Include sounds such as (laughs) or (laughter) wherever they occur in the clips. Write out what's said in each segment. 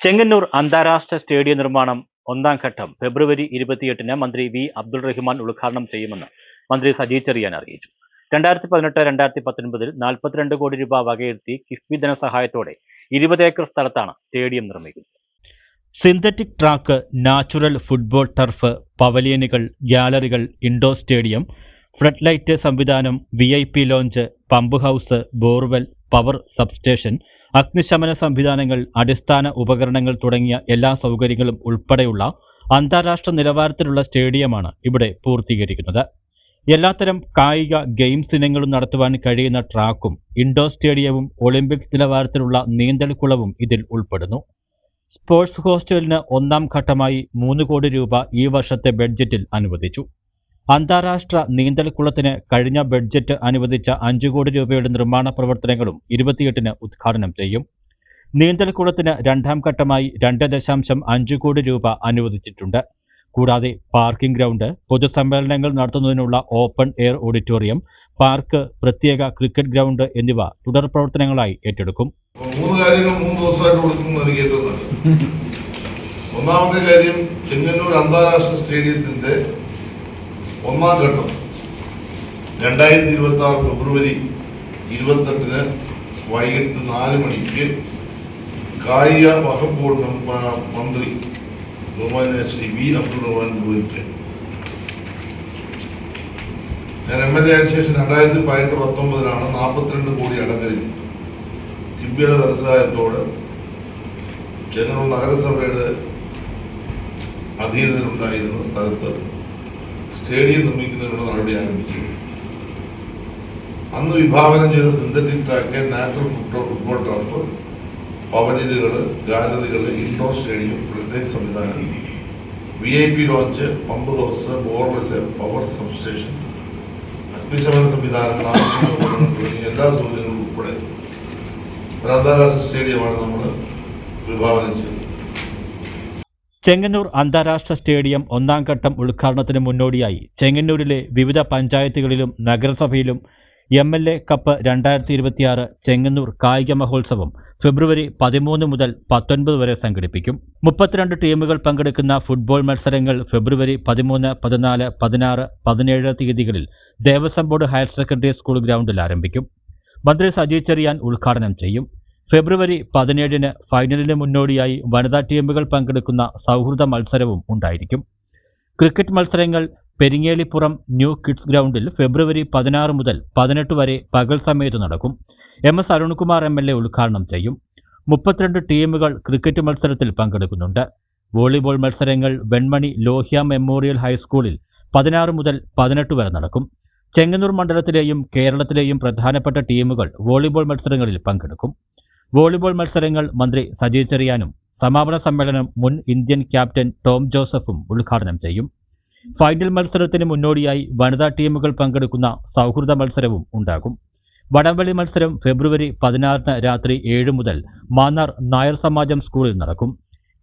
ചെങ്ങന്നൂർ അന്താരാഷ്ട്ര സ്റ്റേഡിയം നിർമ്മാണം ഒന്നാം ഘട്ടം ഫെബ്രുവരി ഇരുപത്തിയെട്ടിന് മന്ത്രി വി. അബ്ദുൾ റഹ്മാൻ ഉദ്ഘാടനം ചെയ്യുമെന്ന് മന്ത്രി സജി ചെറിയാൻ അറിയിച്ചു. രണ്ടായിരത്തി പതിനെട്ട് രണ്ടായിരത്തി പത്തൊൻപതിൽ നാൽപ്പത്തിരണ്ട് കോടി രൂപ വകയിരുത്തി കിഫ്ബി ധനസഹായത്തോടെ ഇരുപത് ഏക്കർ സ്ഥലത്താണ് സ്റ്റേഡിയം നിർമ്മിക്കുന്നത്. Synthetic track natural football turf പവലിയനുകൾ ഗ്യാലറികൾ ഇൻഡോർ സ്റ്റേഡിയം ഫ്ലഡ് ലൈറ്റ് സംവിധാനം V I P lounge pump house borewell power substation അഗ്നിശമന സംവിധാനങ്ങൾ അടിസ്ഥാന ഉപകരണങ്ങൾ തുടങ്ങിയ എല്ലാ സൗകര്യങ്ങളും ഉൾപ്പെടെയുള്ള അന്താരാഷ്ട്ര നിലവാരത്തിലുള്ള സ്റ്റേഡിയമാണ് ഇവിടെ പൂർത്തീകരിക്കുന്നത്. എല്ലാത്തരം കായിക ഗെയിംസ് ഇനങ്ങളും നടത്തുവാൻ കഴിയുന്ന ട്രാക്കും ഇൻഡോർ സ്റ്റേഡിയവും ഒളിമ്പിക്സ് നിലവാരത്തിലുള്ള നീന്തൽക്കുളവും ഇതിൽ ഉൾപ്പെടുന്നു. സ്പോർട്സ് ഹോസ്റ്റലിന് ഒന്നാം ഘട്ടമായി മൂന്ന് കോടി രൂപ ഈ വർഷത്തെ ബഡ്ജറ്റിൽ അനുവദിച്ചു. അന്താരാഷ്ട്ര നീന്തൽക്കുളത്തിന് കഴിഞ്ഞ ബഡ്ജറ്റ് അനുവദിച്ച അഞ്ചു കോടി രൂപയുടെ നിർമ്മാണ പ്രവർത്തനങ്ങളും ഇരുപത്തിയെട്ടിന് ഉദ്ഘാടനം ചെയ്യും. നീന്തൽക്കുളത്തിന് രണ്ടാം ഘട്ടമായി രണ്ട് ദശാംശം അഞ്ചു കോടി രൂപ അനുവദിച്ചിട്ടുണ്ട്. കൂടാതെ പാർക്കിംഗ് ഗ്രൗണ്ട് പൊതുസമ്മേളനങ്ങൾ നടത്തുന്നതിനുള്ള ഓപ്പൺ എയർ ഓഡിറ്റോറിയം പാർക്ക് പ്രത്യേക ക്രിക്കറ്റ് ഗ്രൗണ്ട് എന്നിവ തുടർ പ്രവർത്തനങ്ങളായി ഏറ്റെടുക്കും. മൂന്ന് ഒന്നാമത്തെ കാര്യം ചെങ്ങന്നൂർ അന്താരാഷ്ട്ര സ്റ്റേഡിയത്തിന്റെ ഒന്നാം ഘട്ടം. രണ്ടായിരത്തി ഇരുപത്തി ആറ് ഫെബ്രുവരി ഇരുപത്തെട്ടിന് വൈകിട്ട് നാല് മണിക്ക് കായിക വകുപ്പ് മന്ത്രി ബഹുമാന്യ ശ്രീ വി അബ്ദുൾ റഹ്മാൻ നിർവഹിച്ചു ഞാൻ എം എൽ എ ആയ ശേഷം രണ്ടായിരത്തി പതിനെട്ട് പത്തൊമ്പതിലാണ് നാൽപ്പത്തിരണ്ട് കോടി അടങ്കലിൽ കിബിയുടെ ധനസഹായത്തോട് ചെങ്ങന്നൂർ നഗരസഭയുടെ അധീനതയിലുണ്ടായിരുന്ന സ്ഥലത്ത് സ്റ്റേഡിയം നിർമ്മിക്കുന്നതിനുള്ള നടപടി ആരംഭിച്ചു. അന്ന് വിഭാവനം ചെയ്ത synthetic track natural football football turf പവലിയനുകൾ ഗാലറികൾ ഇൻഡോർ സ്റ്റേഡിയം ഫ്ലഡ് സംവിധാനം. V I P lounge pump house borewell power substation അഗ്നിശമന സംവിധാനങ്ങൾ (laughs) തുടങ്ങിയ എല്ലാ സൗകര്യങ്ങളും ഉൾപ്പെടെ. ഒരു അന്താരാഷ്ട്ര സ്റ്റേഡിയമാണ് നമ്മൾ വിഭാവനം ചെയ്തത്. ചെങ്ങന്നൂർ അന്താരാഷ്ട്ര സ്റ്റേഡിയം ഒന്നാം ഘട്ടം ഉദ്ഘാടനത്തിന് മുന്നോടിയായി ചെങ്ങന്നൂരിലെ വിവിധ പഞ്ചായത്തുകളിലും നഗരസഭയിലും എം എൽ എ കപ്പ് രണ്ടായിരത്തി ഇരുപത്തിയാറ് ചെങ്ങന്നൂർ കായിക മഹോത്സവം ഫെബ്രുവരി പതിമൂന്ന് മുതൽ പത്തൊൻപത് വരെ സംഘടിപ്പിക്കും. മുപ്പത്തിരണ്ട് ടീമുകൾ പങ്കെടുക്കുന്ന ഫുട്ബോൾ മത്സരങ്ങൾ ഫെബ്രുവരി പതിമൂന്ന് പതിനാല് പതിനാറ് പതിനേഴ് തീയതികളിൽ Devaswom board higher secondary school ഗ്രൗണ്ടിൽ ആരംഭിക്കും. മന്ത്രി സജി ചെറിയാൻ ഉദ്ഘാടനം ചെയ്യും. ഫെബ്രുവരി പതിനേഴിന് ഫൈനലിന് മുന്നോടിയായി വനിതാ ടീമുകൾ പങ്കെടുക്കുന്ന സൗഹൃദ മത്സരവും ഉണ്ടായിരിക്കും. ക്രിക്കറ്റ് മത്സരങ്ങൾ പെരിങ്ങേലിപ്പുറം ന്യൂ കിഡ്സ് ഗ്രൗണ്ടിൽ ഫെബ്രുവരി പതിനാറ് മുതൽ പതിനെട്ട് വരെ പകൽ സമയത്ത് നടക്കും. M S Arunkumar M L A ഉദ്ഘാടനം ചെയ്യും. മുപ്പത്തിരണ്ട് ടീമുകൾ ക്രിക്കറ്റ് മത്സരത്തിൽ പങ്കെടുക്കുന്നുണ്ട്. വോളിബോൾ മത്സരങ്ങൾ വെൺമണി ലോഹ്യ മെമ്മോറിയൽ ഹൈസ്കൂളിൽ പതിനാറ് മുതൽ പതിനെട്ട് വരെ നടക്കും. ചെങ്ങന്നൂർ മണ്ഡലത്തിലെയും കേരളത്തിലെയും പ്രധാനപ്പെട്ട ടീമുകൾ വോളിബോൾ മത്സരങ്ങളിൽ പങ്കെടുക്കും. വോളിബോൾ മത്സരങ്ങൾ മന്ത്രി സജി ചെറിയാനും സമാപന സമ്മേളനം മുൻ ഇന്ത്യൻ ക്യാപ്റ്റൻ ടോം ജോസഫും ഉദ്ഘാടനം ചെയ്യും. ഫൈനൽ മത്സരത്തിന് മുന്നോടിയായി വനിതാ ടീമുകൾ പങ്കെടുക്കുന്ന സൗഹൃദ മത്സരവും ഉണ്ടാകും. വടംവലി മത്സരം ഫെബ്രുവരി പതിനാറിന് രാത്രി ഏഴ് മുതൽ മാന്നാർ നായർ സമാജം സ്കൂളിൽ നടക്കും.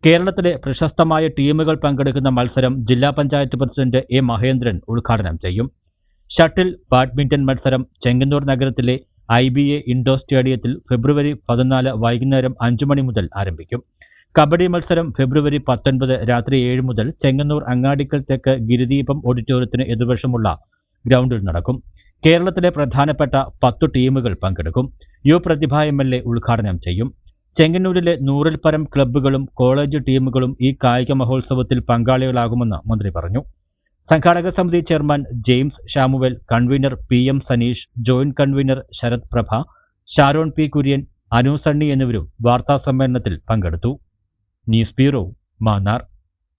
കേരളത്തിലെ പ്രശസ്തമായ ടീമുകൾ പങ്കെടുക്കുന്ന മത്സരം ജില്ലാ പഞ്ചായത്ത് പ്രസിഡന്റ് എ മഹേന്ദ്രൻ ഉദ്ഘാടനം ചെയ്യും. ഷട്ടിൽ ബാഡ്മിന്റൺ മത്സരം ചെങ്ങന്നൂർ നഗരത്തിലെ ഐ ബി എ ഇൻഡോർ സ്റ്റേഡിയത്തിൽ ഫെബ്രുവരി പതിനാല് വൈകുന്നേരം അഞ്ചു മണി മുതൽ ആരംഭിക്കും. കബഡി മത്സരം ഫെബ്രുവരി പത്തൊൻപത് രാത്രി ഏഴ് മുതൽ ചെങ്ങന്നൂർ അങ്ങാടിക്കൽ തെക്ക് ഗിരിദീപം ഓഡിറ്റോറിയത്തിന് എതിർവശമുള്ള ഗ്രൗണ്ടിൽ നടക്കും. കേരളത്തിലെ പ്രധാനപ്പെട്ട പത്തു ടീമുകൾ പങ്കെടുക്കും. U Prathibha M L A ഉദ്ഘാടനം ചെയ്യും. ചെങ്ങന്നൂരിലെ നൂറിൽ പരം ക്ലബ്ബുകളും കോളേജ് ടീമുകളും ഈ കായിക മഹോത്സവത്തിൽ പങ്കാളികളാകുമെന്ന് മന്ത്രി പറഞ്ഞു. സംഘാടക സമിതി chairman James Samuel convener P M Saneesh joint convener Sarath Prabha Sharon P Kurian Anu Sunny എന്നിവരും വാർത്താ സമ്മേളനത്തിൽ പങ്കെടുത്തു. News bureau Mannar.